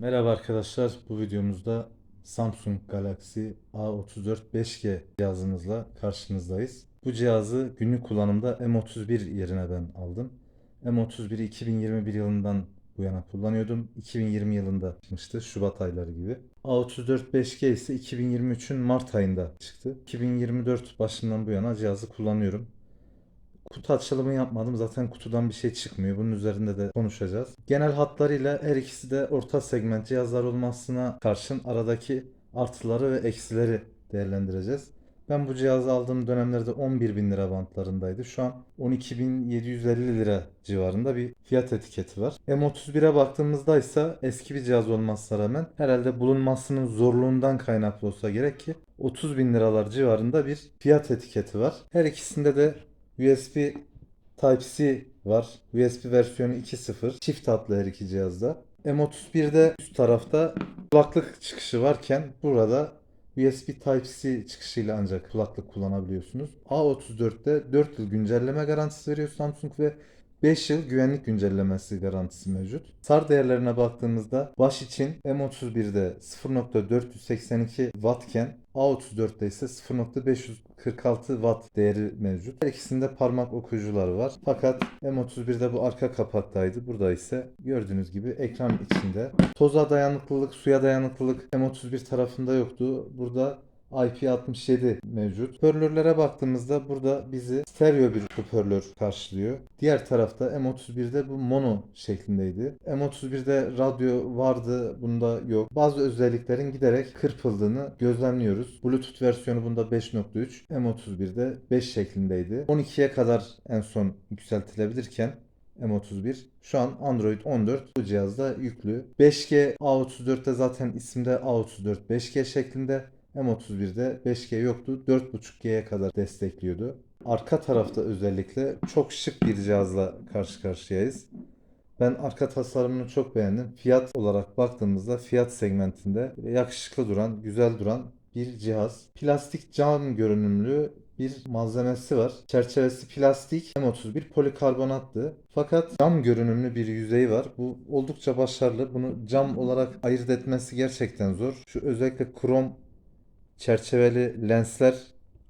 Merhaba arkadaşlar. Bu videomuzda Samsung Galaxy A34 5G cihazımızla karşınızdayız. Bu cihazı günlük kullanımda M31 yerine ben aldım. M31'i 2021 yılından bu yana kullanıyordum. 2020 yılında çıkmıştı. Şubat ayları gibi. A34 5G ise 2023'ün Mart ayında çıktı. 2024 başından bu yana cihazı kullanıyorum. Kutu açılımı yapmadım. Zaten kutudan bir şey çıkmıyor. Bunun üzerinde de konuşacağız. Genel hatlarıyla her ikisi de orta segment cihazlar olmasına karşın aradaki artıları ve eksileri değerlendireceğiz. Ben bu cihazı aldığım dönemlerde 11 bin lira bantlarındaydı. Şu an 12.750 lira civarında bir fiyat etiketi var. M31'e baktığımızda ise eski bir cihaz olmasına rağmen herhalde bulunmasının zorluğundan kaynaklı olsa gerek ki 30 bin liralar civarında bir fiyat etiketi var. Her ikisinde de USB Type-C var. USB versiyonu 2.0. Çift hatlı her iki cihazda. M31'de üst tarafta kulaklık çıkışı varken burada USB Type-C çıkışıyla ancak kulaklık kullanabiliyorsunuz. A34'te 4 yıl güncelleme garantisi veriyor Samsung ve 5 yıl güvenlik güncellemesi garantisi mevcut. SAR değerlerine baktığımızda baş için M31'de 0.482 wattken A34'te ise 0.546 watt değeri mevcut. Her ikisinde parmak okuyucuları var. Fakat M31'de bu arka kapaktaydı. Burada ise gördüğünüz gibi ekran içinde. Toza dayanıklılık, suya dayanıklılık M31 tarafında yoktu. Burada IP67 mevcut. Hoparlörlere baktığımızda burada bizi stereo bir hoparlör karşılıyor. Diğer tarafta M31'de bu mono şeklindeydi. M31'de radyo vardı, bunda yok. Bazı özelliklerin giderek kırpıldığını gözlemliyoruz. Bluetooth versiyonu bunda 5.3, M31'de 5 şeklindeydi. 12'ye kadar en son yükseltilebilirken M31. Şu an Android 14 bu cihazda yüklü. 5G A34'te zaten isimde A34 5G şeklinde. M31'de 5G yoktu. 4.5G'ye kadar destekliyordu. Arka tarafta özellikle çok şık bir cihazla karşı karşıyayız. Ben arka tasarımını çok beğendim. Fiyat olarak baktığımızda fiyat segmentinde yakışıklı duran, güzel duran bir cihaz. Plastik cam görünümlü bir malzemesi var. Çerçevesi plastik, M31 polikarbonatlı. Fakat cam görünümlü bir yüzeyi var. Bu oldukça başarılı. Bunu cam olarak ayırt etmesi gerçekten zor. Şu özellikle krom çerçeveli lensler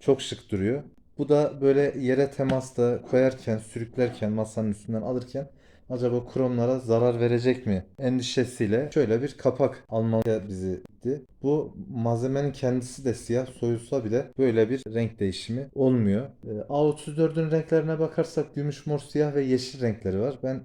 çok şık duruyor. Bu da böyle yere temasta koyarken, sürüklerken, masanın üstünden alırken acaba kromlara zarar verecek mi endişesiyle şöyle bir kapak almaya bizi itti. Bu malzemenin kendisi de siyah soyulsa bile böyle bir renk değişimi olmuyor. Ee, A34'ün renklerine bakarsak gümüş, mor, siyah ve yeşil renkleri var. Ben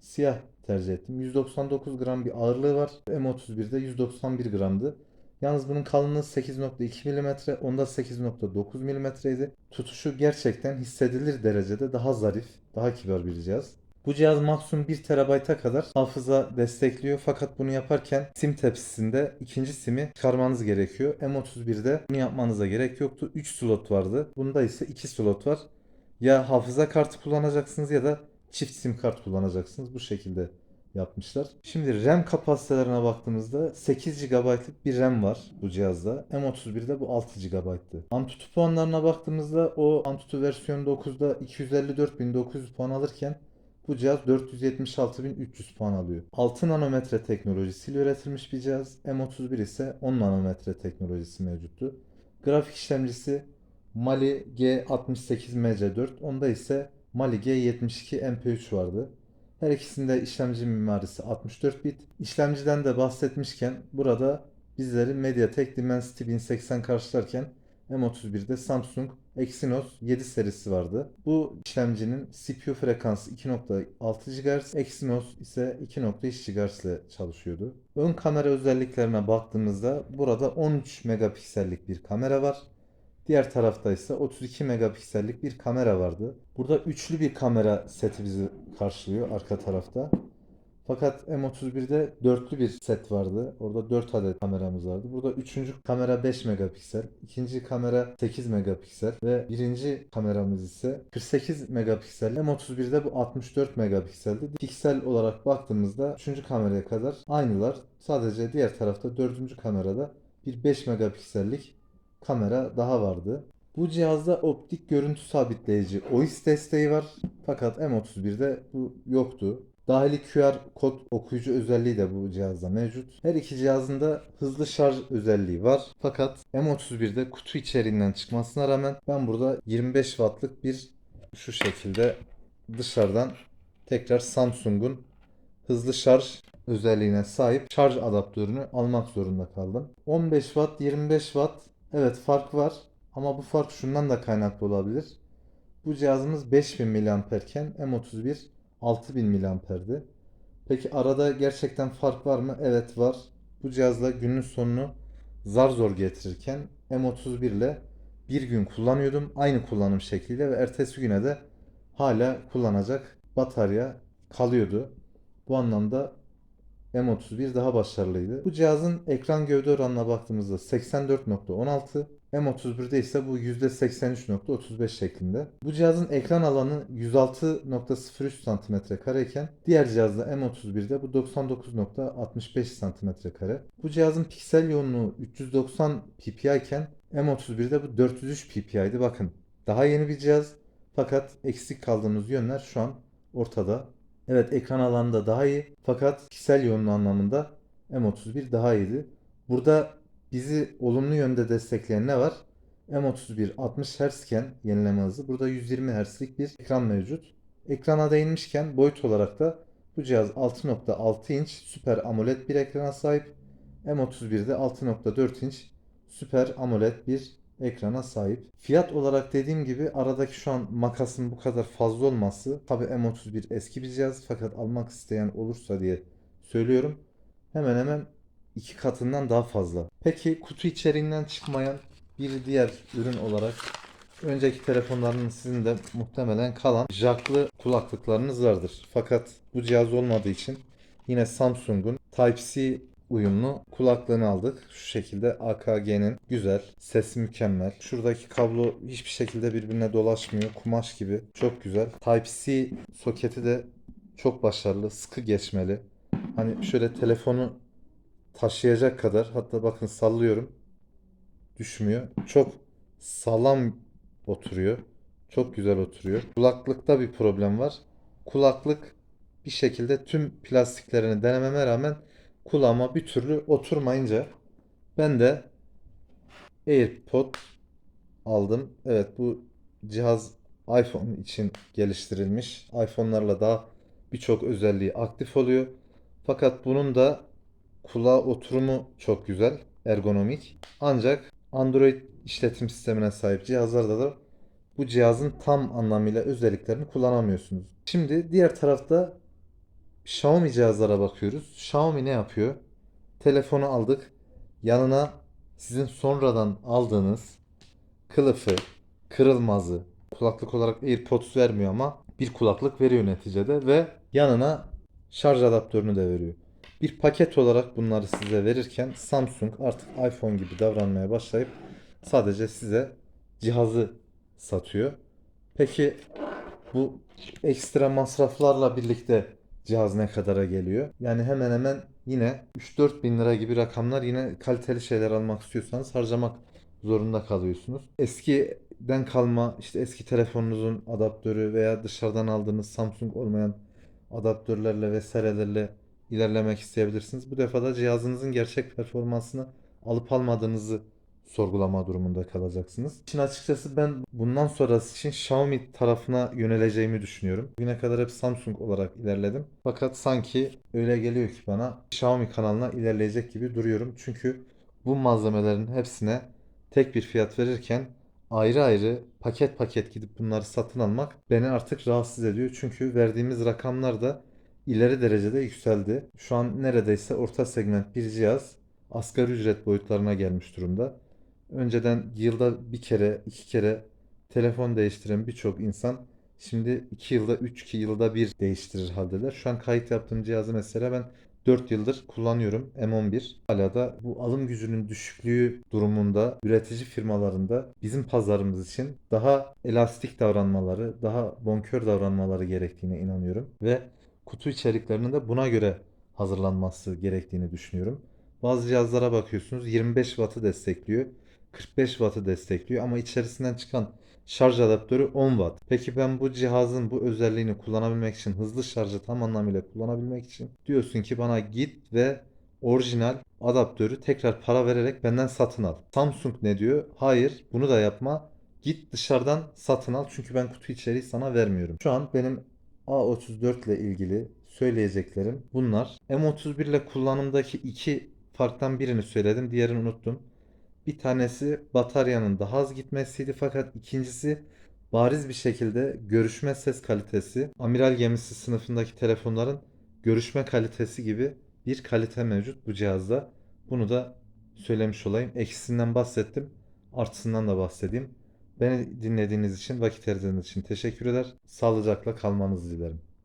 siyah tercih ettim. 199 gram bir ağırlığı var. M31'de 191 gramdı. Yalnız bunun kalınlığı 8.2 mm, onda 8.9 mm idi. Tutuşu gerçekten hissedilir derecede daha zarif, daha kibar bir cihaz. Bu cihaz maksimum 1 TB'a kadar hafıza destekliyor fakat bunu yaparken sim tepsisinde ikinci simi çıkarmanız gerekiyor. M31'de bunu yapmanıza gerek yoktu. 3 slot vardı. Bunda ise 2 slot var. Ya hafıza kartı kullanacaksınız ya da çift sim kart kullanacaksınız. Bu şekilde yapmışlar. Şimdi RAM kapasitelerine baktığımızda 8 GB'lık bir RAM var bu cihazda. M31'de bu 6 GB'tı. Antutu puanlarına baktığımızda o Antutu versiyon 9'da 254.900 puan alırken bu cihaz 476.300 puan alıyor. 6 nanometre teknolojisiyle üretilmiş bir cihaz. M31 ise 10 nanometre teknolojisi mevcuttu. Grafik işlemcisi Mali G68MC4. Onda ise Mali G72 MP3 vardı. Her ikisinde işlemci mimarisi 64 bit. İşlemciden de bahsetmişken burada bizleri MediaTek Dimensity 1080 karşılarken M31'de Samsung Exynos 7 serisi vardı. Bu işlemcinin CPU frekansı 2.6 GHz, Exynos ise 2.3 GHz ile çalışıyordu. Ön kamera özelliklerine baktığımızda burada 13 megapiksellik bir kamera var. Diğer tarafta ise 32 megapiksellik bir kamera vardı. Burada üçlü bir kamera seti bizi karşılıyor arka tarafta. Fakat M31'de dörtlü bir set vardı. Orada 4 adet kameramız vardı. Burada üçüncü kamera 5 megapiksel, ikinci kamera 8 megapiksel ve birinci kameramız ise 48 megapiksel. M31'de bu 64 megapikseldi. Piksel olarak baktığımızda üçüncü kameraya kadar aynılar. Sadece diğer tarafta dördüncü kamerada bir 5 megapiksellik kamera daha vardı. Bu cihazda optik görüntü sabitleyici OIS desteği var. Fakat M31'de bu yoktu. Dahili QR kod okuyucu özelliği de bu cihazda mevcut. Her iki cihazın da hızlı şarj özelliği var. Fakat M31'de kutu içeriğinden çıkmasına rağmen ben burada 25 wattlık bir şu şekilde dışarıdan tekrar Samsung'un hızlı şarj özelliğine sahip şarj adaptörünü almak zorunda kaldım. 15 watt, 25 watt evet fark var ama bu fark şundan da kaynaklı olabilir. Bu cihazımız 5000 mAh iken M31 6000 mAh'di. Peki arada gerçekten fark var mı? Evet var. Bu cihazla günün sonunu zar zor getirirken M31 ile bir gün kullanıyordum. Aynı kullanım şekliyle ve ertesi güne de hala kullanacak batarya kalıyordu. Bu anlamda M31 daha başarılıydı. Bu cihazın ekran gövde oranına baktığımızda 84.16, M31'de ise bu %83.35 şeklinde. Bu cihazın ekran alanı 106.03 cm iken diğer cihazda M31'de bu 99.65 cm. Bu cihazın piksel yoğunluğu 390 ppi iken M31'de bu 403 pp'ydi. Bakın daha yeni bir cihaz fakat eksik kaldığımız yönler şu an ortada. Evet ekran alanı da daha iyi fakat piksel yoğunluğu anlamında M31 daha iyiydi. Burada bizi olumlu yönde destekleyen ne var? M31 60 Hz iken yenileme hızı. Burada 120 Hz'lik bir ekran mevcut. Ekrana değinmişken boyut olarak da bu cihaz 6.6 inç Super AMOLED bir ekrana sahip. M31'de 6.4 inç Super AMOLED bir ekrana sahip. Fiyat olarak dediğim gibi aradaki şu an makasın bu kadar fazla olması tabi M31 eski bir cihaz fakat almak isteyen olursa diye söylüyorum. Hemen hemen iki katından daha fazla. Peki kutu içeriğinden çıkmayan bir diğer ürün olarak önceki telefonlarının sizin de muhtemelen kalan jacklı kulaklıklarınız vardır. Fakat bu cihaz olmadığı için yine Samsung'un Type-C uyumlu kulaklığını aldık. Şu şekilde AKG'nin güzel, sesi mükemmel. Şuradaki kablo hiçbir şekilde birbirine dolaşmıyor. Kumaş gibi. Çok güzel. Type-C soketi de çok başarılı, sıkı geçmeli. Hani şöyle telefonu taşıyacak kadar hatta bakın sallıyorum. Düşmüyor. Çok sağlam oturuyor. Çok güzel oturuyor. Kulaklıkta bir problem var. Kulaklık bir şekilde tüm plastiklerini denememe rağmen kulağıma bir türlü oturmayınca ben de AirPod aldım. Evet bu cihaz iPhone için geliştirilmiş. iPhone'larla daha birçok özelliği aktif oluyor. Fakat bunun da kulağa oturumu çok güzel, ergonomik. Ancak Android işletim sistemine sahip cihazlarda da bu cihazın tam anlamıyla özelliklerini kullanamıyorsunuz. Şimdi diğer tarafta Xiaomi cihazlara bakıyoruz. Xiaomi ne yapıyor? Telefonu aldık. Yanına sizin sonradan aldığınız kılıfı, kırılmazı, kulaklık olarak AirPods vermiyor ama bir kulaklık veriyor neticede ve yanına şarj adaptörünü de veriyor. Bir paket olarak bunları size verirken Samsung artık iPhone gibi davranmaya başlayıp sadece size cihazı satıyor. Peki bu ekstra masraflarla birlikte cihaz ne kadara geliyor? Yani hemen hemen yine 3-4 bin lira gibi rakamlar yine kaliteli şeyler almak istiyorsanız harcamak zorunda kalıyorsunuz. Eskiden kalma işte eski telefonunuzun adaptörü veya dışarıdan aldığınız Samsung olmayan adaptörlerle vesairelerle ilerlemek isteyebilirsiniz. Bu defa da cihazınızın gerçek performansını alıp almadığınızı sorgulama durumunda kalacaksınız. İşin açıkçası ben bundan sonrası için Xiaomi tarafına yöneleceğimi düşünüyorum. Bugüne kadar hep Samsung olarak ilerledim. Fakat sanki öyle geliyor ki bana Xiaomi kanalına ilerleyecek gibi duruyorum. Çünkü bu malzemelerin hepsine tek bir fiyat verirken ayrı ayrı paket paket gidip bunları satın almak beni artık rahatsız ediyor. Çünkü verdiğimiz rakamlar da ileri derecede yükseldi. Şu an neredeyse orta segment bir cihaz asgari ücret boyutlarına gelmiş durumda. Önceden yılda bir kere, iki kere telefon değiştiren birçok insan şimdi iki yılda, üç yılda bir değiştirir haldeler. Şu an kayıt yaptığım cihazı mesela ben 4 yıldır kullanıyorum M11. Hala da bu alım gücünün düşüklüğü durumunda üretici firmalarında bizim pazarımız için daha elastik davranmaları, daha bonkör davranmaları gerektiğine inanıyorum. Ve kutu içeriklerinin de buna göre hazırlanması gerektiğini düşünüyorum. Bazı cihazlara bakıyorsunuz 25 Watt'ı destekliyor. 45 Watt'ı destekliyor ama içerisinden çıkan Şarj adaptörü 10 watt. Peki ben bu cihazın bu özelliğini kullanabilmek için, hızlı şarjı tam anlamıyla kullanabilmek için diyorsun ki bana git ve orijinal adaptörü tekrar para vererek benden satın al. Samsung ne diyor? Hayır, bunu da yapma. Git dışarıdan satın al çünkü ben kutu içeriği sana vermiyorum. Şu an benim A34 ile ilgili söyleyeceklerim bunlar. M31 ile kullanımdaki iki farktan birini söyledim, diğerini unuttum. Bir tanesi bataryanın daha az gitmesiydi fakat ikincisi bariz bir şekilde görüşme ses kalitesi, amiral gemisi sınıfındaki telefonların görüşme kalitesi gibi bir kalite mevcut bu cihazda. Bunu da söylemiş olayım. Eksisinden bahsettim. Artısından da bahsedeyim. Beni dinlediğiniz için, vakit ayırdığınız için teşekkür eder. Sağlıcakla kalmanızı dilerim.